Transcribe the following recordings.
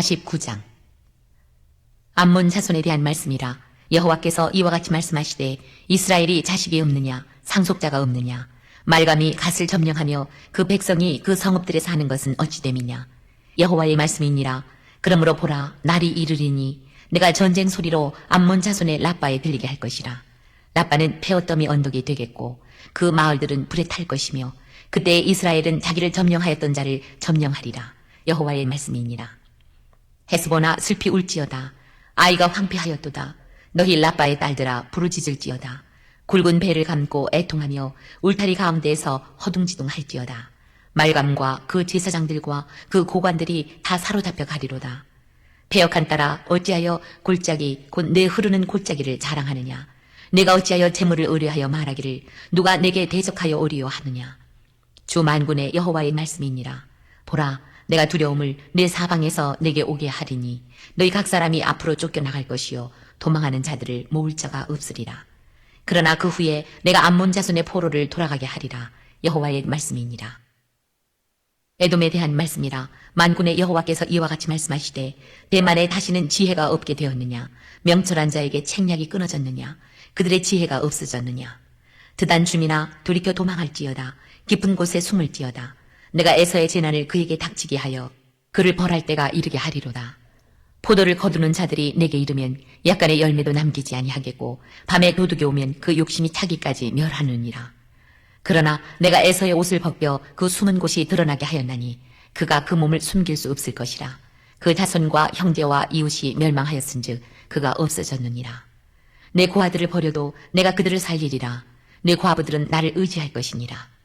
49장. 암몬 자손에 대한 말씀이라 여호와께서 이와 같이 말씀하시되 이스라엘이 자식이 없느냐 상속자가 없느냐 말감이 갓을 점령하며 그 백성이 그 성읍들에 사는 것은 어찌 됨이냐? 여호와의 말씀이니라. 그러므로 보라 날이 이르리니 내가 전쟁 소리로 암몬 자손의 라빠에 들리게 할 것이라. 라빠는 페어더미 언덕이 되겠고 그 마을들은 불에 탈 것이며 그때 이스라엘은 자기를 점령하였던 자를 점령하리라. 여호와의 말씀이니라 헤스보나 슬피 울지어다. 아이가 황폐하였도다. 너희 라빠의 딸들아 부르짖을지어다. 굵은 배를 감고 애통하며 울타리 가운데에서 허둥지둥할지어다. 말감과 그 제사장들과 그 고관들이 다 사로잡혀 가리로다. 배역한 따라 어찌하여 골짜기 곧 내 흐르는 골짜기를 자랑하느냐? 내가 어찌하여 재물을 의뢰하여 말하기를 누가 내게 대적하여 오리요 하느냐? 주 만군의 여호와의 말씀이니라. 보라 내가 두려움을 내 사방에서 내게 오게 하리니 너희 각 사람이 앞으로 쫓겨나갈 것이요 도망하는 자들을 모을 자가 없으리라. 그러나 그 후에 내가 암몬 자손의 포로를 돌아가게 하리라. 여호와의 말씀이니라. 에돔에 대한 말씀이라. 만군의 여호와께서 이와 같이 말씀하시되 대만에 다시는 지혜가 없게 되었느냐? 명철한 자에게 책략이 끊어졌느냐? 그들의 지혜가 없어졌느냐? 드단 줌이나 돌이켜 도망할지어다. 깊은 곳에 숨을지어다 내가 에서의 재난을 그에게 닥치게 하여 그를 벌할 때가 이르게 하리로다. 포도를 거두는 자들이 내게 이르면 약간의 열매도 남기지 아니하겠고 밤에 도둑이 오면 그 욕심이 차기까지 멸하느니라. 그러나 내가 에서의 옷을 벗겨 그 숨은 곳이 드러나게 하였나니 그가 그 몸을 숨길 수 없을 것이라. 그 자손과 형제와 이웃이 멸망하였은즉 그가 없어졌느니라. 내 고아들을 버려도 내가 그들을 살리리라. 내 과부들은 나를 의지할 것이니라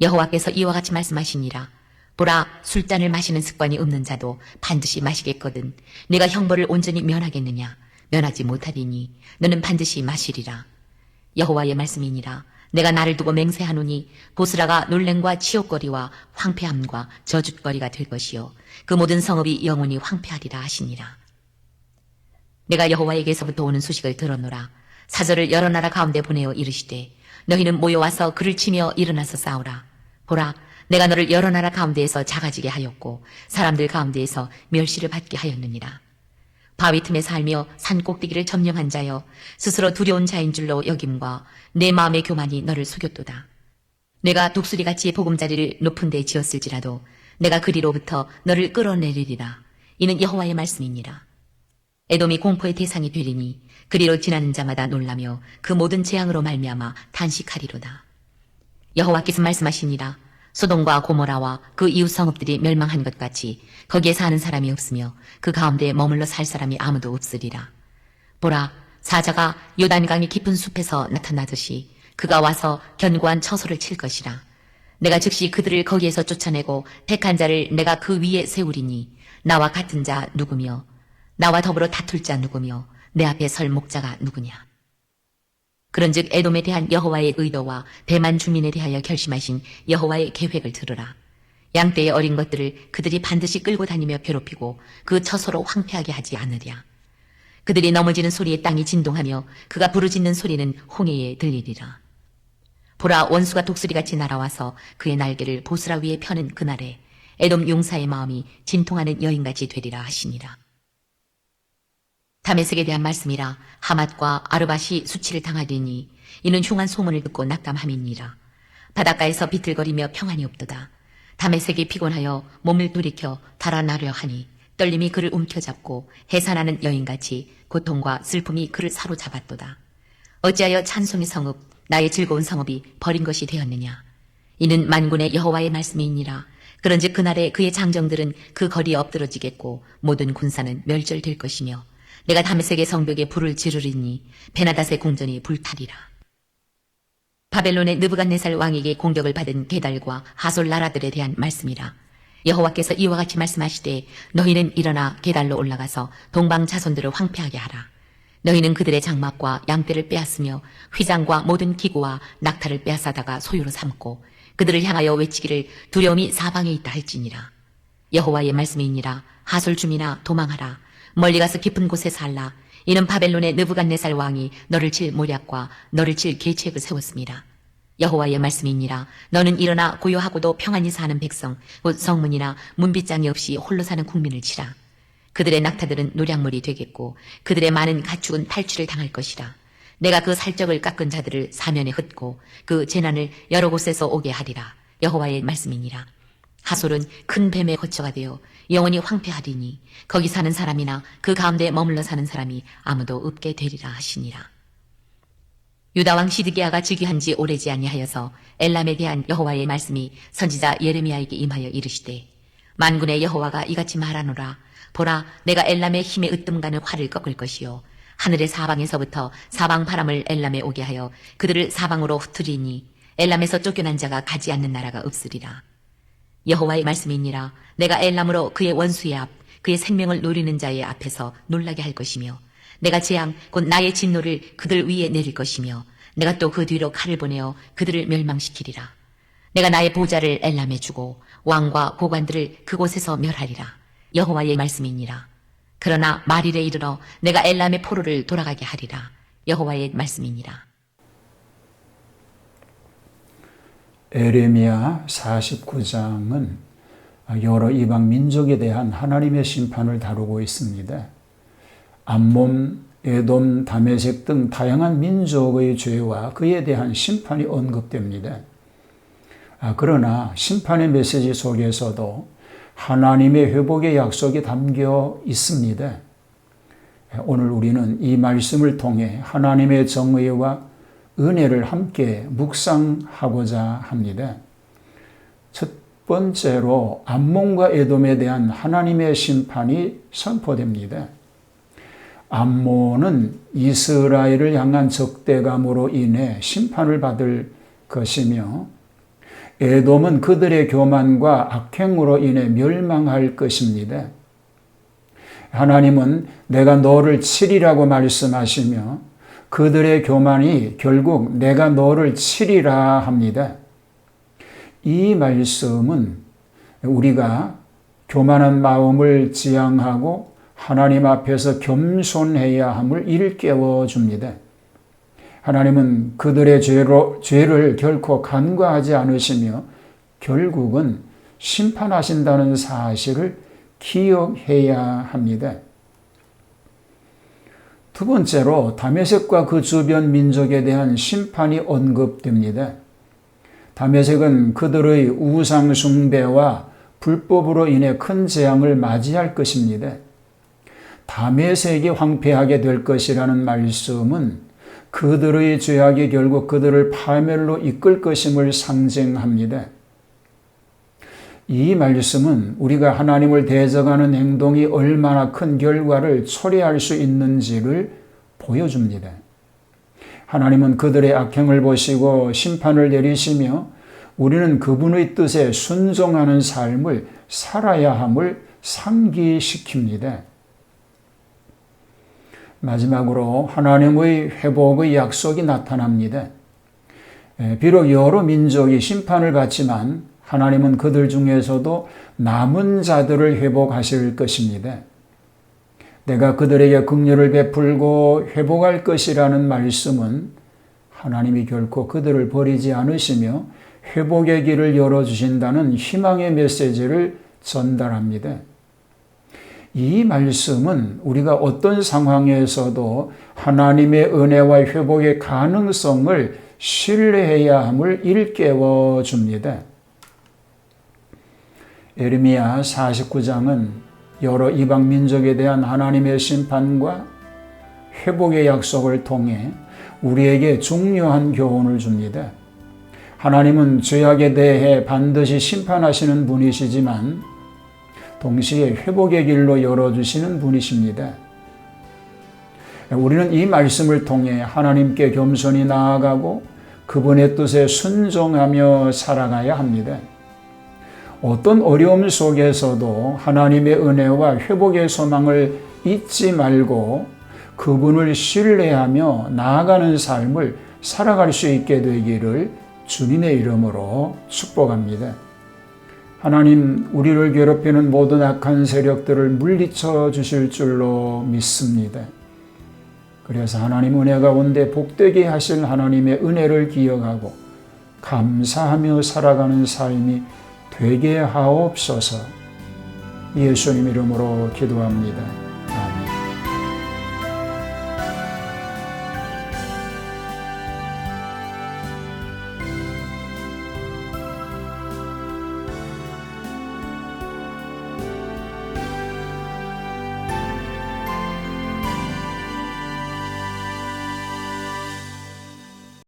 여호와께서 이와 같이 말씀하시니라. 보라 술잔을 마시는 습관이 없는 자도 반드시 마시겠거든. 내가 형벌을 온전히 면하겠느냐? 면하지 못하리니 너는 반드시 마시리라. 여호와의 말씀이니라. 내가 나를 두고 맹세하노니 보스라가 놀랭과 치욕거리와 황폐함과 저주거리가 될 것이요. 그 모든 성읍이 영원히 황폐하리라 하시니라. 내가 여호와에게서부터 오는 소식을 들었노라. 사절을 여러 나라 가운데 보내어 이르시되 너희는 모여와서 그를 치며 일어나서 싸우라 보라 내가 너를 여러 나라 가운데에서 작아지게 하였고 사람들 가운데에서 멸시를 받게 하였느니라 바위 틈에 살며 산 꼭대기를 점령한 자여 스스로 두려운 자인 줄로 여김과 내 마음의 교만이 너를 속였도다. 내가 독수리같이 보금자리를 높은 데 지었을지라도 내가 그리로부터 너를 끌어내리리라. 이는 여호와의 말씀이니라. 에돔이 공포의 대상이 되리니 그리로 지나는 자마다 놀라며 그 모든 재앙으로 말미암아 단식하리로다. 여호와께서 말씀하시니라. 소돔과 고모라와 그 이웃 성읍들이 멸망한 것 같이 거기에 사는 사람이 없으며 그 가운데 머물러 살 사람이 아무도 없으리라. 보라, 사자가 요단강의 깊은 숲에서 나타나듯이 그가 와서 견고한 처소를 칠 것이라. 내가 즉시 그들을 거기에서 쫓아내고 택한 자를 내가 그 위에 세우리니 나와 같은 자 누구며 나와 더불어 다툴 자 누구며 내 앞에 설 목자가 누구냐. 그런즉 에돔에 대한 여호와의 의도와 대만 주민에 대하여 결심하신 여호와의 계획을 들으라. 양떼의 어린 것들을 그들이 반드시 끌고 다니며 괴롭히고 그 처소로 황폐하게 하지 않으랴. 그들이 넘어지는 소리에 땅이 진동하며 그가 부르짖는 소리는 홍해에 들리리라. 보라 원수가 독수리같이 날아와서 그의 날개를 보스라 위에 펴는 그날에 에돔 용사의 마음이 진통하는 여인같이 되리라 하시니라. 다메섹에 대한 말씀이라 하맛과 아르밧이 수치를 당하리니 이는 흉한 소문을 듣고 낙담함이니라. 바닷가에서 비틀거리며 평안이 없도다. 다메섹이 피곤하여 몸을 돌이켜 달아나려 하니 떨림이 그를 움켜잡고 해산하는 여인같이 고통과 슬픔이 그를 사로잡았도다. 어찌하여 찬송의 성읍, 나의 즐거운 성읍이 버린 것이 되었느냐. 이는 만군의 여호와의 말씀이니라. 그런즉 그날에 그의 장정들은 그 거리에 엎드러지겠고 모든 군사는 멸절될 것이며 내가 다메섹의 성벽에 불을 지르리니 베나닷의 궁전이 불타리라. 바벨론의 느부갓네살 왕에게 공격을 받은 게달과 하솔 나라들에 대한 말씀이라. 여호와께서 이와 같이 말씀하시되 너희는 일어나 게달로 올라가서 동방 자손들을 황폐하게 하라. 너희는 그들의 장막과 양떼를 빼앗으며 휘장과 모든 기구와 낙타를 빼앗아다가 소유로 삼고 그들을 향하여 외치기를 두려움이 사방에 있다 할지니라. 여호와의 말씀이니라 하솔 줌이나 도망하라. 멀리 가서 깊은 곳에 살라. 이는 바벨론의 느부갓네살 왕이 너를 칠 모략과 너를 칠 계책을 세웠습니다. 여호와의 말씀이니라 너는 일어나 고요하고도 평안히 사는 백성 곧 성문이나 문빗장이 없이 홀로 사는 국민을 치라. 그들의 낙타들은 노략물이 되겠고 그들의 많은 가축은 탈취를 당할 것이라. 내가 그 살적을 깎은 자들을 사면에 흩고 그 재난을 여러 곳에서 오게 하리라. 여호와의 말씀이니라. 하솔은 큰 뱀의 거처가 되어 영원히 황폐하리니 거기 사는 사람이나 그 가운데 머물러 사는 사람이 아무도 없게 되리라 하시니라. 유다 왕 시드기야가 즉위한 지 오래지 아니하여서 엘람에 대한 여호와의 말씀이 선지자 예레미야에게 임하여 이르시되 만군의 여호와가 이같이 말하노라. 보라 내가 엘람의 힘에 으뜸가는 활을 꺾을 것이요. 하늘의 사방에서부터 사방 바람을 엘람에 오게 하여 그들을 사방으로 흩으리니 엘람에서 쫓겨난 자가 가지 않는 나라가 없으리라 여호와의 말씀이니라. 내가 엘람으로 그의 원수의 앞 그의 생명을 노리는 자의 앞에서 놀라게 할 것이며 내가 재앙 곧 나의 진노를 그들 위에 내릴 것이며 내가 또 그 뒤로 칼을 보내어 그들을 멸망시키리라. 내가 나의 보좌를 엘람에 주고 왕과 고관들을 그곳에서 멸하리라. 여호와의 말씀이니라. 그러나 말일에 이르러 내가 엘람의 포로를 돌아가게 하리라. 여호와의 말씀이니라 에레미야 49장은 여러 이방 민족에 대한 하나님의 심판을 다루고 있습니다. 암몬, 에돔, 다메섹 등 다양한 민족의 죄와 그에 대한 심판이 언급됩니다. 아, 그러나 심판의 메시지 속에서도 하나님의 회복의 약속이 담겨 있습니다. 오늘 우리는 이 말씀을 통해 하나님의 정의와 은혜를 함께 묵상하고자 합니다. 첫 번째로 암몬과 에돔에 대한 하나님의 심판이 선포됩니다. 암몬은 이스라엘을 향한 적대감으로 인해 심판을 받을 것이며 에돔은 그들의 교만과 악행으로 인해 멸망할 것입니다. 하나님은 내가 너를 치리라고 말씀하시며 그들의 교만이 결국 내가 너를 치리라 합니다. 이 말씀은 우리가 교만한 마음을 지향하고 하나님 앞에서 겸손해야 함을 일깨워 줍니다. 하나님은 그들의 죄로, 죄를 결코 간과하지 않으시며 결국은 심판하신다는 사실을 기억해야 합니다. 두 번째로 다메섹과 그 주변 민족에 대한 심판이 언급됩니다. 다메섹은 그들의 우상 숭배와 불법으로 인해 큰 재앙을 맞이할 것입니다. 다메섹이 황폐하게 될 것이라는 말씀은 그들의 죄악이 결국 그들을 파멸로 이끌 것임을 상징합니다. 이 말씀은 우리가 하나님을 대적하는 행동이 얼마나 큰 결과를 초래할 수 있는지를 보여줍니다. 하나님은 그들의 악행을 보시고 심판을 내리시며 우리는 그분의 뜻에 순종하는 삶을 살아야 함을 상기시킵니다. 마지막으로 하나님의 회복의 약속이 나타납니다. 비록 여러 민족이 심판을 받지만 하나님은 그들 중에서도 남은 자들을 회복하실 것입니다. 내가 그들에게 긍휼을 베풀고 회복할 것이라는 말씀은 하나님이 결코 그들을 버리지 않으시며 회복의 길을 열어주신다는 희망의 메시지를 전달합니다. 이 말씀은 우리가 어떤 상황에서도 하나님의 은혜와 회복의 가능성을 신뢰해야 함을 일깨워 줍니다. 에르미야 49장은 여러 이방 민족에 대한 하나님의 심판과 회복의 약속을 통해 우리에게 중요한 교훈을 줍니다. 하나님은 죄악에 대해 반드시 심판하시는 분이시지만 동시에 회복의 길로 열어주시는 분이십니다. 우리는 이 말씀을 통해 하나님께 겸손히 나아가고 그분의 뜻에 순종하며 살아가야 합니다. 어떤 어려움 속에서도 하나님의 은혜와 회복의 소망을 잊지 말고 그분을 신뢰하며 나아가는 삶을 살아갈 수 있게 되기를 주님의 이름으로 축복합니다. 하나님, 우리를 괴롭히는 모든 악한 세력들을 물리쳐 주실 줄로 믿습니다. 그래서 하나님 은혜 가운데 복되게 하실 하나님의 은혜를 기억하고 감사하며 살아가는 삶이 되게 하옵소서. 예수님 이름으로 기도합니다.